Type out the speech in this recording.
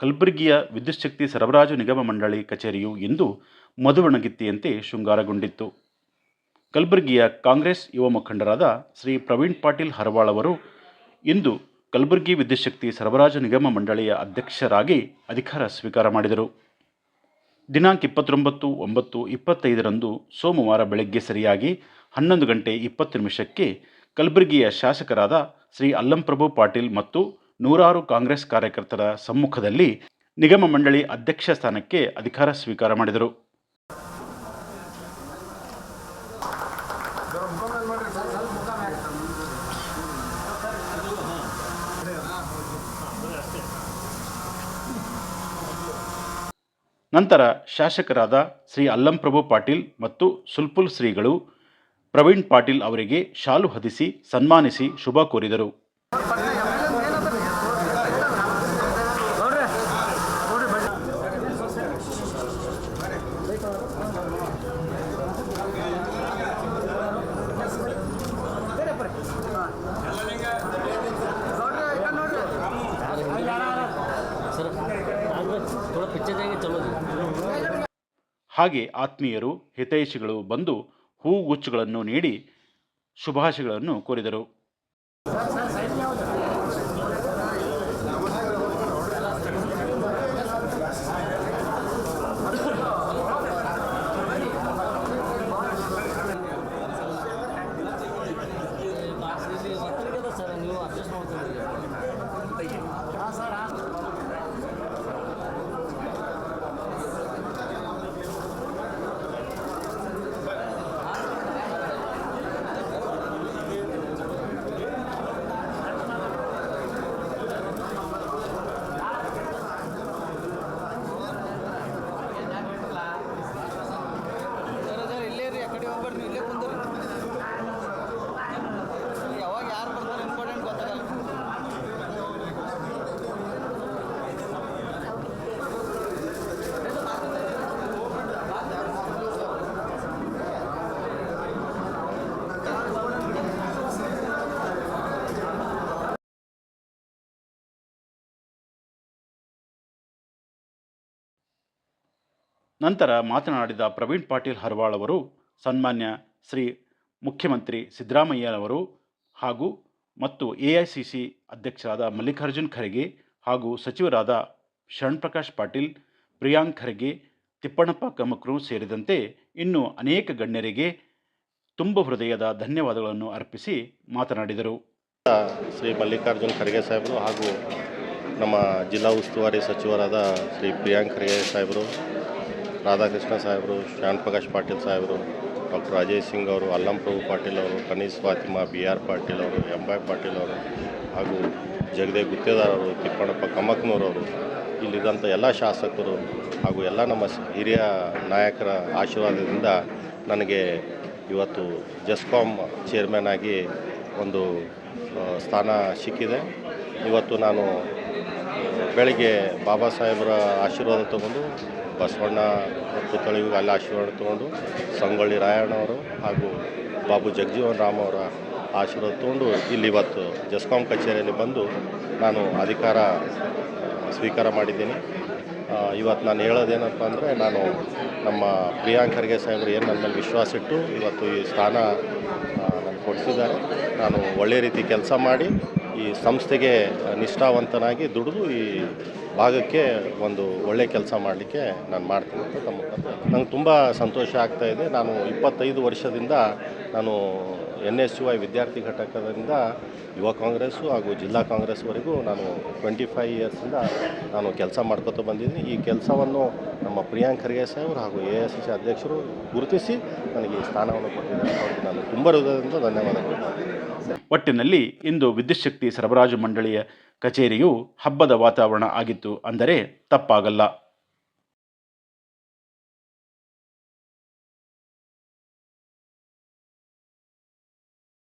ಕಲಬುರಗಿಯ ವಿದ್ಯುಚ್ಛಕ್ತಿ ಸರಬರಾಜು ನಿಗಮ ಮಂಡಳಿ ಕಚೇರಿಯು ಇಂದು ಮಧುವಣಗಿತ್ತಿಯಂತೆ ಶೃಂಗಾರಗೊಂಡಿತ್ತು. ಕಲಬುರಗಿಯ ಕಾಂಗ್ರೆಸ್ ಯುವ ಮುಖಂಡರಾದ ಶ್ರೀ ಪ್ರವೀಣ್ ಪಾಟೀಲ್ ಹರವಾಳ್ ಅವರು ಇಂದು ಕಲಬುರಗಿ ವಿದ್ಯುಚ್ಛಕ್ತಿ ಸರಬರಾಜು ನಿಗಮ ಮಂಡಳಿಯ ಅಧ್ಯಕ್ಷರಾಗಿ ಅಧಿಕಾರ ಸ್ವೀಕಾರ ಮಾಡಿದರು. ದಿನಾಂಕ ಇಪ್ಪತ್ತೊಂಬತ್ತು, ಒಂಬತ್ತು, ಇಪ್ಪತ್ತೈದರಂದು ಸೋಮವಾರ ಬೆಳಗ್ಗೆ ಸರಿಯಾಗಿ ಹನ್ನೊಂದು ಗಂಟೆ ಇಪ್ಪತ್ತು ನಿಮಿಷಕ್ಕೆ ಕಲಬುರಗಿಯ ಶಾಸಕರಾದ ಶ್ರೀ ಅಲ್ಲಂಪ್ರಭು ಪಾಟೀಲ್ ಮತ್ತು ನೂರಾರು ಕಾಂಗ್ರೆಸ್ ಕಾರ್ಯಕರ್ತರ ಸಮ್ಮುಖದಲ್ಲಿ ನಿಗಮ ಮಂಡಳಿ ಅಧ್ಯಕ್ಷ ಸ್ಥಾನಕ್ಕೆ ಅಧಿಕಾರ ಸ್ವೀಕಾರ ಮಾಡಿದರು. ನಂತರ ಶಾಸಕರಾದ ಶ್ರೀ ಅಲ್ಲಂಪ್ರಭು ಪಾಟೀಲ್ ಮತ್ತು ಸುಲ್ಪುಲ್ ಶ್ರೀಗಳು ಪ್ರವೀಣ್ ಪಾಟೀಲ್ ಅವರಿಗೆ ಶಾಲು ಹದಿಸಿ ಸನ್ಮಾನಿಸಿ ಶುಭ ಕೋರಿದರು. ಹಾಗೆ ಆತ್ಮೀಯರು ಹಿತೈಷಿಗಳು ಬಂದು ಹೂಗುಚ್ಚುಗಳನ್ನು ನೀಡಿ ಶುಭಾಶಯಗಳನ್ನು ಕೋರಿದರು. ನಂತರ ಮಾತನಾಡಿದ ಪ್ರವೀಣ್ ಪಾಟೀಲ್ ಹರ್ವಾಳ್ ಅವರು, ಸನ್ಮಾನ್ಯ ಶ್ರೀ ಮುಖ್ಯಮಂತ್ರಿ ಸಿದ್ದರಾಮಯ್ಯನವರು ಹಾಗೂ ಮತ್ತು ಎ ಅಧ್ಯಕ್ಷರಾದ ಮಲ್ಲಿಕಾರ್ಜುನ್ ಖರ್ಗೆ ಹಾಗೂ ಸಚಿವರಾದ ಶರಣ್ ಪಾಟೀಲ್, ಪ್ರಿಯಾಂಕ್ ಖರ್ಗೆ, ತಿಪ್ಪಣ್ಣಪ್ಪ ಕಮಕ್ರು ಸೇರಿದಂತೆ ಇನ್ನು ಅನೇಕ ಗಣ್ಯರಿಗೆ ತುಂಬ ಹೃದಯದ ಧನ್ಯವಾದಗಳನ್ನು ಅರ್ಪಿಸಿ ಮಾತನಾಡಿದರು. ಶ್ರೀ ಮಲ್ಲಿಕಾರ್ಜುನ್ ಖರ್ಗೆ ಸಾಹೇಬರು ಹಾಗೂ ನಮ್ಮ ಜಿಲ್ಲಾ ಉಸ್ತುವಾರಿ ಸಚಿವರಾದ ಶ್ರೀ ಪ್ರಿಯಾಂಕ್ ಖರ್ಗೆ ಸಾಹೇಬರು ರಾಧಾಕೃಷ್ಣ ಸಾಹೇಬರು ಶ್ಯಾಮ್ ಪ್ರಕಾಶ್ ಪಾಟೀಲ್ ಸಾಹೇಬರು, ಡಾಕ್ಟರ್ ಅಜಯ್ ಸಿಂಗ್ ಅವರು, ಅಲ್ಲಂ ಪ್ರಭು ಪಾಟೀಲ್ ಅವರು, ಕನೀಸ್ ಫಾತಿಮಾ, ಬಿ ಆರ್ ಪಾಟೀಲ್ ಅವರು, ಎಂಬಾಯ್ ಪಾಟೀಲ್ ಅವರು ಹಾಗೂ ಜಗದೇವ್ ಗುತ್ತೇದಾರ್ ಅವರು, ತಿಪ್ಪಣ್ಣಪ್ಪ ಕಮ್ಮಕ್ನೂರವರು ಇಲ್ಲಿದ್ದಂಥ ಎಲ್ಲ ಶಾಸಕರು ಹಾಗೂ ಎಲ್ಲ ನಮ್ಮ ಹಿರಿಯ ನಾಯಕರ ಆಶೀರ್ವಾದದಿಂದ ನನಗೆ ಇವತ್ತು ಜೆಸ್ಕಾಮ್ ಚೇರ್ಮನ್ ಆಗಿ ಒಂದು ಸ್ಥಾನ ಸಿಕ್ಕಿದೆ. ಇವತ್ತು ನಾನು ಬೆಳಿಗ್ಗೆ ಬಾಬಾ ಸಾಹೇಬರ ಆಶೀರ್ವಾದ ತಗೊಂಡು, ಬಸವಣ್ಣ ಪುತ್ಥಳಿಗೂ ಅಲ್ಲಿ ಆಶೀರ್ವಾದ ತಗೊಂಡು, ಸಂಗೊಳ್ಳಿ ರಾಯಣ್ಣವರು ಹಾಗೂ ಬಾಬು ಜಗಜೀವನ್ ರಾಮ್ ಅವರ ಆಶೀರ್ವಾದ ತಗೊಂಡು ಇಲ್ಲಿ ಇವತ್ತು ಜಸ್ಕಾಂ ಕಚೇರಿಯಲ್ಲಿ ಬಂದು ನಾನು ಅಧಿಕಾರ ಸ್ವೀಕಾರ ಮಾಡಿದ್ದೀನಿ. ಇವತ್ತು ನಾನು ಹೇಳೋದೇನಪ್ಪ ಅಂದರೆ ನಾನು ನಮ್ಮ ಪ್ರಿಯಾಂಕ್ ಖರ್ಗೆ ಸಾಹೇಬರು ಏನು ನನ್ನ ಮೇಲೆ ವಿಶ್ವಾಸ ಇಟ್ಟು ಇವತ್ತು ಈ ಸ್ಥಾನ ನನಗೆ ಕೊಡಿಸಿದ್ದಾರೆ. ನಾನು ಒಳ್ಳೆಯ ರೀತಿ ಕೆಲಸ ಮಾಡಿ ಈ ಸಂಸ್ಥೆಗೆ ನಿಷ್ಠಾವಂತನಾಗಿ ದುಡಿದು ಈ ಭಾಗಕ್ಕೆ ಒಂದು ಒಳ್ಳೆ ಕೆಲಸ ಮಾಡಲಿಕ್ಕೆ ನಾನು ಮಾಡ್ತೀನಿ ಅಂತ ತಮ್ಮ ನಂಗೆ ತುಂಬ ಸಂತೋಷ ಆಗ್ತಾ ಇದೆ. ನಾನು ಇಪ್ಪತ್ತೈದು ವರ್ಷದಿಂದ ನಾನು ಎನ್ ಎಸ್ ಯು ಐ ವಿದ್ಯಾರ್ಥಿ ಘಟಕದಿಂದ ಯುವ ಕಾಂಗ್ರೆಸ್ಸು ಹಾಗೂ ಜಿಲ್ಲಾ ಕಾಂಗ್ರೆಸ್ವರೆಗೂ ನಾನು ಟ್ವೆಂಟಿ ಫೈವ್ ಇಯರ್ಸಿಂದ ನಾನು ಕೆಲಸ ಮಾಡ್ಕೊತ ಬಂದಿದ್ದೀನಿ. ಈ ಕೆಲಸವನ್ನು ನಮ್ಮ ಪ್ರಿಯಾಂಕ್ ಖರ್ಗೆ ಸಾಹೇಬರು ಹಾಗೂ ಎ ಎಸ್ ಸಿ ಅಧ್ಯಕ್ಷರು ಗುರುತಿಸಿ ನನಗೆ ಈ ಸ್ಥಾನವನ್ನು ಕೊಟ್ಟಿದ್ದಾರೆ. ನಾನು ತುಂಬ ಹೃದಯದಿಂದ ಧನ್ಯವಾದಗಳು. ಒಟ್ಟಿನಲ್ಲಿ ಇಂದು ವಿದ್ಯುತ್ ಶಕ್ತಿ ಸರಬರಾಜು ಮಂಡಳಿಯ ಕಚೇರಿಯು ಹಬ್ಬದ ವಾತಾವರಣ ಆಗಿತ್ತು ಅಂದರೆ ತಪ್ಪಾಗಲ್ಲ.